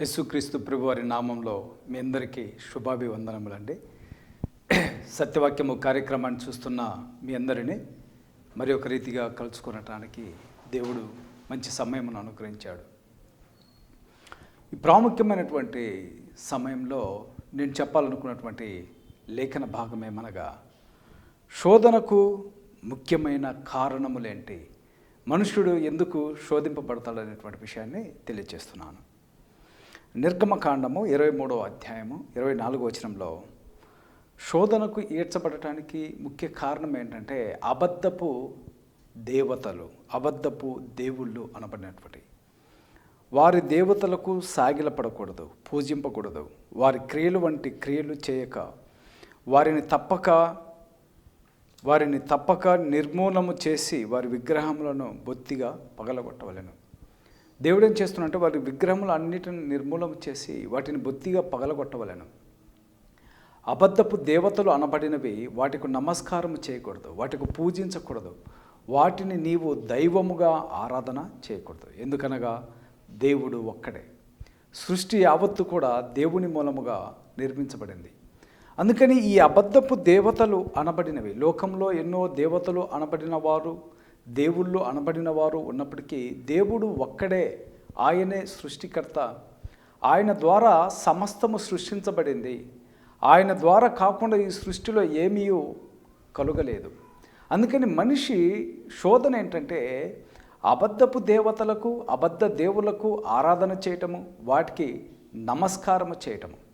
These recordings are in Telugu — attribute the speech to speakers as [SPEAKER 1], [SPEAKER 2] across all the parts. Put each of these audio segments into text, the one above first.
[SPEAKER 1] యేసుక్రీస్తు ప్రభువారి నామంలో మీ అందరికీ శుభాభివందనములండి. సత్యవాక్యము కార్యక్రమాన్ని చూస్తున్న మీ అందరినీ మరి ఒక రీతిగా కలుసుకునటానికి దేవుడు మంచి సమయమును అనుగ్రహించాడు. ఈ ప్రాముఖ్యమైనటువంటి సమయంలో నేను చెప్పాలనుకున్నటువంటి లేఖన భాగం ఏమనగా శోధనకు ముఖ్యమైన కారణములేంటి? మనుష్యుడు ఎందుకు శోధింపబడతాడనేటువంటి విషయాన్ని తెలియజేస్తున్నాను. నిర్గమకాండము ఇరవై మూడవ అధ్యాయము ఇరవై నాలుగో వచనంలో శోధనకు ఈడ్చబడటానికి ముఖ్య కారణం ఏంటంటే అబద్ధపు దేవతలు అబద్ధపు దేవుళ్ళు అనబడినటువంటి. వారి దేవతలకు సాగిలపడకూడదు పూజింపకూడదు. వారి క్రియలు వంటి క్రియలు చేయక వారిని తప్పక వారిని తప్పక నిర్మూలము చేసి వారి విగ్రహములను బొత్తిగా పగలగొట్టవలెను. దేవుడు ఏం చేస్తున్నంటే వారి విగ్రహములు అన్నిటిని నిర్మూలన చేసి వాటిని బొత్తిగా పగలగొట్టవలను. అబద్ధపు దేవతలు అనబడినవి వాటికి నమస్కారం చేయకూడదు వాటికి పూజించకూడదు. వాటిని నీవు దైవముగా ఆరాధన చేయకూడదు. ఎందుకనగా దేవుడు ఒక్కడే. సృష్టి యావత్తు కూడా దేవుని మూలముగా నిర్మించబడింది. అందుకని ఈ అబద్ధపు దేవతలు అనబడినవి లోకంలో ఎన్నో దేవతలు అనబడిన వారు దేవుళ్ళు అనబడిన వారు ఉన్నప్పటికీ దేవుడు ఒక్కడే ఆయనే సృష్టికర్త. ఆయన ద్వారా సమస్తము సృష్టించబడింది. ఆయన ద్వారా కాకుండా ఈ సృష్టిలో ఏమీ కలుగలేదు. అందుకని మనిషి శోధన ఏంటంటే అబద్ధపు దేవతలకు అబద్ధ దేవులకు ఆరాధన చేయటము వాటికి నమస్కారము చేయటము.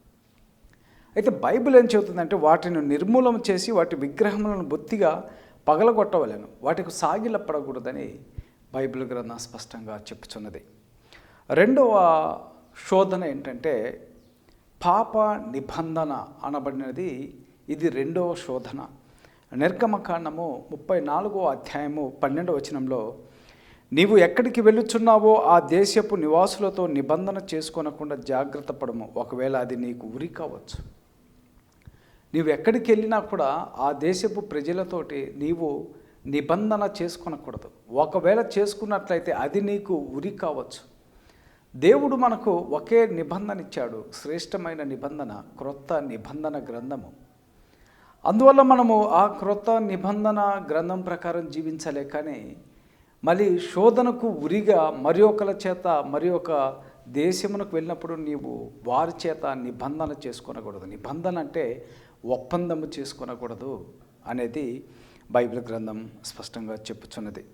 [SPEAKER 1] అయితే బైబిల్ ఏం చెబుతుందంటే వాటిని నిర్మూలన చేసి వాటి విగ్రహములను బొత్తిగా పగలగొట్టవలను. వాటికి సాగిలపడకూడదని బైబిల్ గ్రంథం స్పష్టంగా చెప్పుచున్నది. రెండవ శోధన ఏంటంటే పాప నిబంధన అనబడినది. ఇది రెండవ శోధన. నిర్గమకాండము ముప్పై నాలుగో అధ్యాయము పన్నెండవ వచనంలో నీవు ఎక్కడికి వెళ్ళుచున్నావో ఆ దేశపు నివాసులతో నిబంధన చేసుకోనకుండా జాగ్రత్త పడము. ఒకవేళ అది నీకు ఉరి కావచ్చు. నీవు ఎక్కడికి వెళ్ళినా కూడా ఆ దేశపు ప్రజలతోటి నీవు నిబంధన చేసుకొనకూడదు. ఒకవేళ చేసుకున్నట్లయితే అది నీకు ఉరి కావచ్చు. దేవుడు మనకు ఒకే నిబంధన ఇచ్చాడు శ్రేష్టమైన నిబంధన క్రొత్త నిబంధన గ్రంథము. అందువల్ల మనము ఆ క్రొత్త నిబంధన గ్రంథం ప్రకారం జీవించలే కానీ మళ్ళీ శోధనకు ఉరిగా మరి ఒకల చేత మరి ఒక దేశమునకు వెళ్ళినప్పుడు నీవు వారి చేత నిబంధన చేసుకొనకూడదు. నిబంధన అంటే ఒప్పందము చేసుకొనకూడదు అనేది బైబిల్ గ్రంథం స్పష్టంగా చెప్పుచున్నది.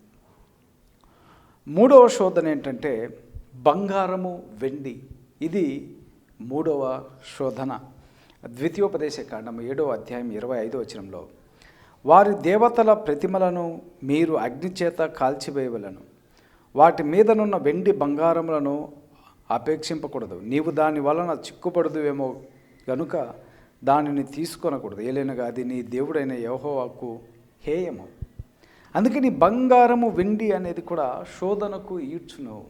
[SPEAKER 1] మూడవ శోధన ఏంటంటే బంగారము వెండి. ఇది మూడవ శోధన. ద్వితీయోపదేశ కాండము ఏడవ అధ్యాయం ఇరవై ఐదో వచనంలో వారి దేవతల ప్రతిమలను మీరు అగ్నిచేత కాల్చివేయవలను. వాటి మీదనున్న వెండి బంగారములను అపేక్షింపకూడదు. నీవు దాని వలన చిక్కుపడదువేమో గనుక దానిని తీసుకొనకూడదు. ఏలైనగా అది నీ దేవుడైన యహోవాకు హేయము. అందుకని బంగారము వెండి అనేది కూడా శోధనకు ఈడ్చును.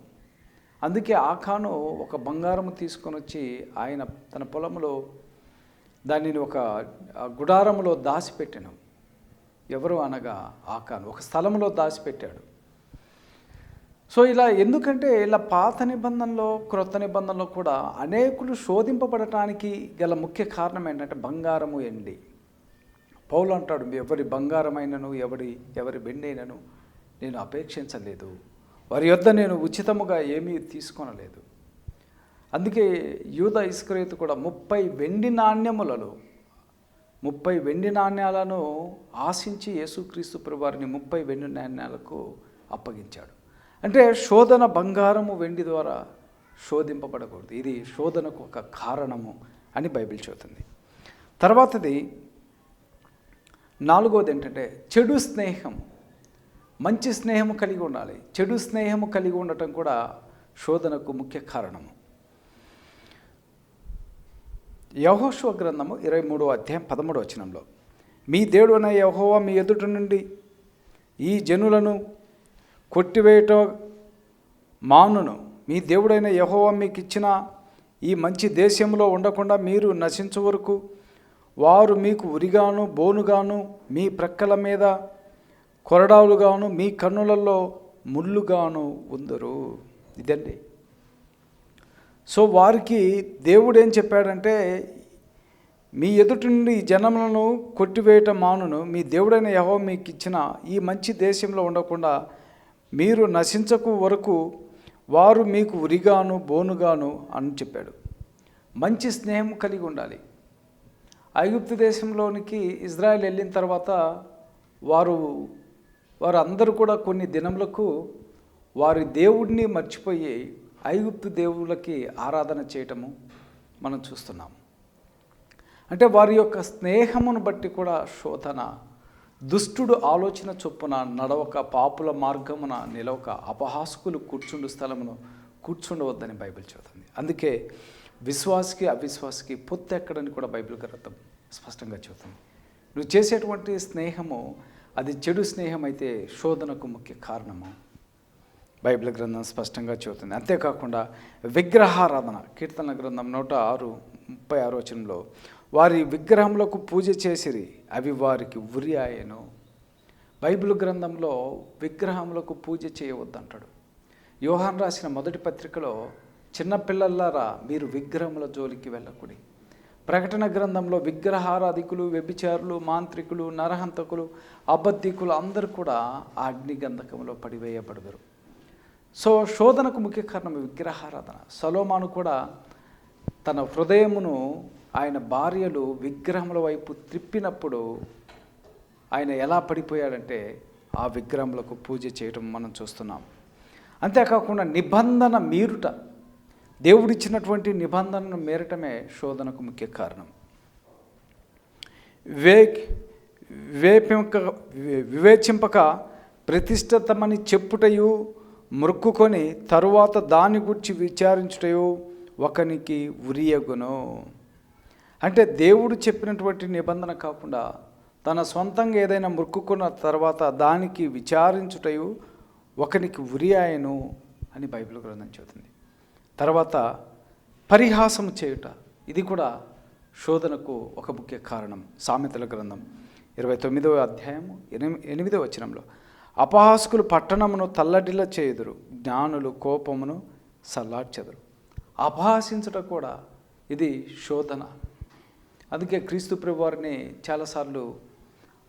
[SPEAKER 1] అందుకే ఆకాను ఒక బంగారము తీసుకొని వచ్చి ఆయన తన పొలంలో దానిని ఒక గుడారములో దాచిపెట్టాను ఎవరు అనగా ఆకాను. ఒక స్థలంలో దాచిపెట్టాడు సో ఇలా ఎందుకంటే ఇలా పాత నిబంధనలో క్రొత్త నిబంధనలో కూడా అనేకులు శోధింపబడటానికి గల ముఖ్య కారణం ఏంటంటే బంగారము ఎండి పౌలు అంటాడు ఎవరి బంగారమైనను ఎవరి ఎవరి బెండైనను నేను అపేక్షించలేదు. వారి యొద్ద నేను ఉచితముగా ఏమీ తీసుకొనలేదు. అందుకే యూద ఇస్క్రేతు కూడా ముప్పై వెండి నాణ్యములలో ముప్పై వెండి నాణ్యాలను ఆశించి యేసుక్రీస్తు ప్రభువారిని ముప్పై వెండి నాణ్యాలకు అప్పగించాడు. అంటే శోధన బంగారము వెండి ద్వారా శోధింపబడకూడదు. ఇది శోధనకు ఒక కారణము అని బైబిల్ చెబుతుంది. తర్వాతది నాలుగోది ఏంటంటే చెడు స్నేహం. మంచి స్నేహము కలిగి ఉండాలి. చెడు స్నేహము కలిగి ఉండటం కూడా శోధనకు ముఖ్య కారణము. యహోశ్వ గ్రంథము ఇరవై మూడో అధ్యాయం పదమూడవచనంలో మీ దేవుడైన యహోవా మీ ఎదుట నుండి ఈ జనులను కొట్టివేయట మానును. మీ దేవుడైన యహోవా మీకు ఇచ్చిన ఈ మంచి దేశంలో ఉండకుండా మీరు నశించు వరకు వారు మీకు ఉరిగాను బోనుగాను మీ ప్రక్కల మీద కొరడాలుగాను మీ కన్నులలో ముళ్ళుగాను ఉందరు. ఇదండి. సో వారికి దేవుడు ఏం చెప్పాడంటే మీ ఎదుటి నుండి ఈ జనములను కొట్టివేయటం మానును. మీ దేవుడైన యహో మీకు ఇచ్చిన ఈ మంచి దేశంలో ఉండకుండా మీరు నశించకు వరకు వారు మీకు ఉరిగాను బోనుగాను అని చెప్పాడు. మంచి స్నేహం కలిగి ఉండాలి. ఐగుప్తు దేశంలోనికి ఇజ్రాయెల్ వెళ్ళిన తర్వాత వారు వారందరూ కూడా కొన్ని దినములకు వారి దేవుడిని మర్చిపోయి ఐగుప్తు దేవుళ్ళకి ఆరాధన చేయటము మనం చూస్తున్నాం అంటే వారి యొక్క స్నేహమును బట్టి కూడా శోధన దుష్టుడు ఆలోచన చొప్పున నడవక పాపుల మార్గమున నిలవక అపహాసుకులు కూర్చుండు స్థలమును కూర్చుండవద్దని బైబిల్ చెబుతుంది. అందుకే విశ్వాసకి అవిశ్వాసికి పొత్తు ఎక్కడని కూడా బైబిల్ గ్రంథం స్పష్టంగా చెబుతుంది. నువ్వు చేసేటువంటి స్నేహము అది చెడు స్నేహం అయితే శోధనకు ముఖ్య కారణము. బైబిల్ గ్రంథం స్పష్టంగా చెబుతుంది. అంతేకాకుండా విగ్రహారాధన కీర్తన గ్రంథం నూట ఆరు ముప్పై ఆరు వచనంలో వారి విగ్రహములకు పూజ చేసిరి అవి వారికి ఉరి ఆయను. బైబిల్ గ్రంథంలో విగ్రహములకు పూజ చేయవద్దంటాడు. యోహాన్ రాసిన మొదటి పత్రికలో చిన్నపిల్లలారా మీరు విగ్రహముల జోలికి వెళ్ళకూడి. ప్రకటన గ్రంథంలో విగ్రహారాధికులు వ్యభిచారులు మాంత్రికులు నరహంతకులు అబద్ధికులు అందరూ కూడా ఆ అగ్నిగంధకంలో పడివేయబడదురు. సో శోధనకు ముఖ్య కారణం విగ్రహారాధన. సలోమాను కూడా తన హృదయమును ఆయన భార్యలు విగ్రహముల వైపు త్రిప్పినప్పుడు ఆయన ఎలా పడిపోయాడంటే ఆ విగ్రహములకు పూజ చేయటం మనం చూస్తున్నాం. అంతేకాకుండా నిబంధన మీరుట దేవుడిచ్చినటువంటి నిబంధనను మేరటమే శోధనకు ముఖ్య కారణం. వే వివేపింక వివేచింపక ప్రతిష్ఠితమని చెప్పుటయు మృక్కుకొని తరువాత దాని గురించి విచారించుటయు ఒకనికి ఉరియగును. అంటే దేవుడు చెప్పినటువంటి నిబంధన కాకుండా తన సొంతంగా ఏదైనా మొక్కుకున్న తర్వాత దానికి విచారించుటయు ఒకనికి ఉరియాయను అని బైబిల్ గ్రంథం చెబుతుంది. తర్వాత పరిహాసము చేయుట ఇది కూడా శోధనకు ఒక ముఖ్య కారణం. సామెతల గ్రంథం ఇరవై తొమ్మిదవ అధ్యాయము ఎనిమి ఎనిమిదవ వచనంలో అపహాసుకులు పట్టణమును తల్లడిల్ల చేయుదురు జ్ఞానులు కోపమును సల్లాడ్చెదరు. అపహాసించుట కూడా ఇది శోధన. అందుకే క్రీస్తు ప్రభు వారిని చాలాసార్లు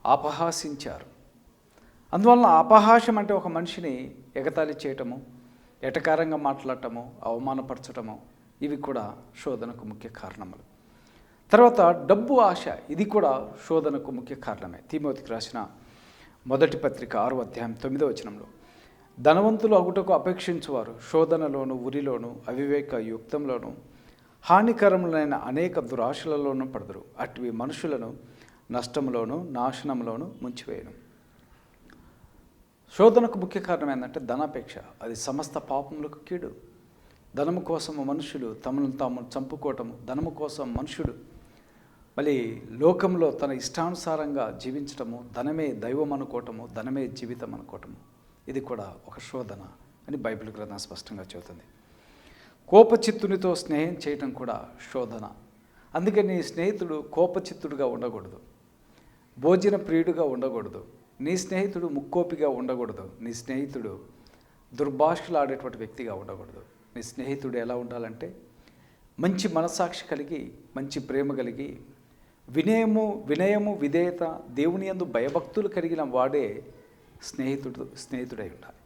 [SPEAKER 1] అపహాసించారు. అందువలన అపహాసం అంటే ఒక మనిషిని ఎగతాళి చేయటము ఎటకారంగా మాట్లాడటము అవమానపరచటము ఇవి కూడా శోధనకు ముఖ్య కారణములు. తర్వాత డబ్బు ఆశ ఇది కూడా శోధనకు ముఖ్య కారణమే. తీమోతికి రాసిన మొదటి పత్రిక ఆరు అధ్యాయం తొమ్మిదో వచనంలో ధనవంతులు అగుటకు అపేక్షించువారు. శోధనలోను ఉరిలోను అవివేక యుక్తంలోను హానికరములైన అనేక దురాశలలోనూ పడదురు. అటువి మనుషులను నష్టంలోను నాశనంలోను ముంచివేయడం శోధనకు ముఖ్య కారణం ఏంటంటే ధనాపేక్ష. అది సమస్త పాపములకు కీడు. ధనము కోసం మనుషులు తమను తాము చంపుకోవటము ధనము కోసం మనుషుడు మళ్ళీ లోకంలో తన ఇష్టానుసారంగా జీవించటము ధనమే దైవం అనుకోవటము ధనమే జీవితం అనుకోవటము. ఇది కూడా ఒక శోధన అని బైబిల్ గ్రంథం స్పష్టంగా చెబుతుంది. కోపచిత్తునితో స్నేహం చేయటం కూడా శోధన. అందుకే నీ స్నేహితుడు కోపచిత్తుడుగా ఉండకూడదు. భోజన ప్రియుడుగా ఉండకూడదు. నీ స్నేహితుడు ముక్కోపిగా ఉండకూడదు. నీ స్నేహితుడు దుర్భాషలు ఆడేటువంటి వ్యక్తిగా ఉండకూడదు. నీ స్నేహితుడు ఎలా ఉండాలంటే మంచి మనసాక్షి కలిగి మంచి ప్రేమ కలిగి వినయము వినయము విధేయత దేవుని యందు భయభక్తులు కలిగిన వాడే స్నేహితుడు స్నేహితుడై ఉండాలి.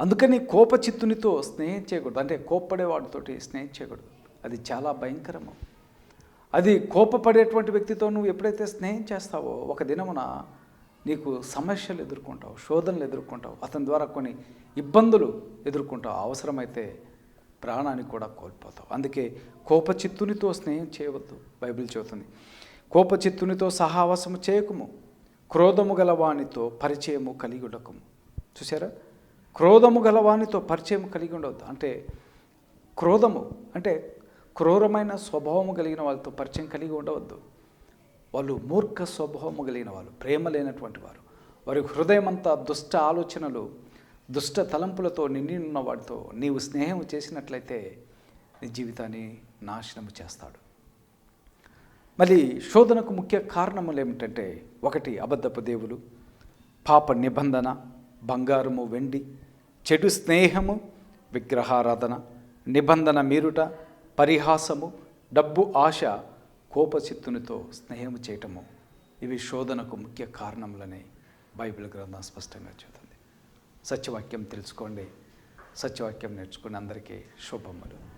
[SPEAKER 1] అందుకని కోపచిత్తునితో స్నేహం చేయకూడదు. అంటే కోప్పడేవాడితోటి స్నేహం చేయకూడదు. అది చాలా భయంకరము. అది కోపపడేటువంటి వ్యక్తితో నువ్వు ఎప్పుడైతే స్నేహం చేస్తావో ఒక దినమున నీకు సమస్యలు ఎదుర్కొంటావు శోధనలు ఎదుర్కొంటావు అతని ద్వారా కొన్ని ఇబ్బందులు ఎదుర్కొంటావు అవసరమైతే ప్రాణాన్ని కూడా కోల్పోతావు. అందుకే కోపచిత్తునితో స్నేహం చేయవద్దు బైబిల్ చెబుతుంది. కోపచిత్తునితో సహావాసము చేయకము. క్రోధము గలవానితో పరిచయము కలిగి ఉండకము. చూసారా క్రోధము గలవానితో పరిచయం కలిగి ఉండవద్దు. అంటే క్రోధము అంటే క్రూరమైన స్వభావము కలిగిన వాళ్ళతో పరిచయం కలిగి ఉండవద్దు. వాళ్ళు మూర్ఖ స్వభావము కలిగిన వాళ్ళు ప్రేమ లేనటువంటి వారు. వారి హృదయం అంతా దుష్ట ఆలోచనలు దుష్ట తలంపులతో నిండి ఉన్న వాడితో నీవు స్నేహం చేసినట్లయితే నీ జీవితాన్ని నాశనము చేస్తాడు. మళ్ళీ శోధనకు ముఖ్య కారణములు ఏమిటంటే ఒకటి అబద్ధపు దేవులు పాప నిబంధన బంగారము వెండి చెడు స్నేహము విగ్రహారాధన నిబంధన మీరుట పరిహాసము డబ్బు ఆశ కోపచిత్తునితో స్నేహము చేయటము. ఇవి శోధనకు ముఖ్య కారణములని బైబిల్ గ్రంథం స్పష్టంగా చెబుతుంది. సత్యవాక్యం తెలుసుకోండి. సత్యవాక్యం నేర్చుకుని అందరికీ శుభములు.